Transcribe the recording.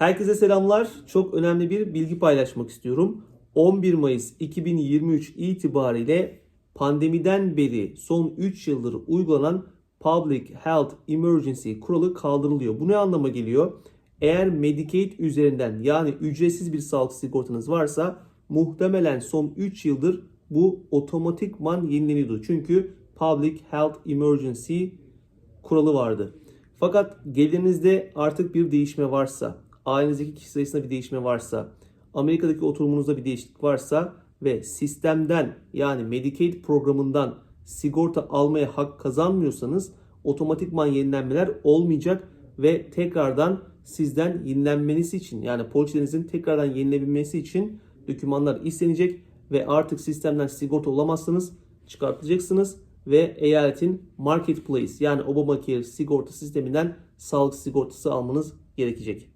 Herkese selamlar. Çok önemli bir bilgi paylaşmak istiyorum. 11 Mayıs 2023 itibariyle pandemiden beri son 3 yıldır uygulanan Public Health Emergency kuralı kaldırılıyor. Bu ne anlama geliyor? Eğer Medicaid üzerinden yani ücretsiz bir sağlık sigortanız varsa muhtemelen son 3 yıldır bu otomatikman yenileniyordu. Çünkü Public Health Emergency kuralı vardı. Fakat gelirinizde artık bir değişme varsa, ailenizdeki kişi sayısında bir değişme varsa, Amerika'daki oturumunuzda bir değişiklik varsa ve sistemden yani Medicaid programından sigorta almaya hak kazanmıyorsanız otomatikman yenilenmeler olmayacak ve tekrardan sizden yenilenmeniz için yani poliçelerinizin tekrardan yenilebilmesi için dokümanlar istenecek ve artık sistemden sigorta olamazsanız çıkartacaksınız ve eyaletin marketplace yani Obamacare sigorta sisteminden sağlık sigortası almanız gerekecek.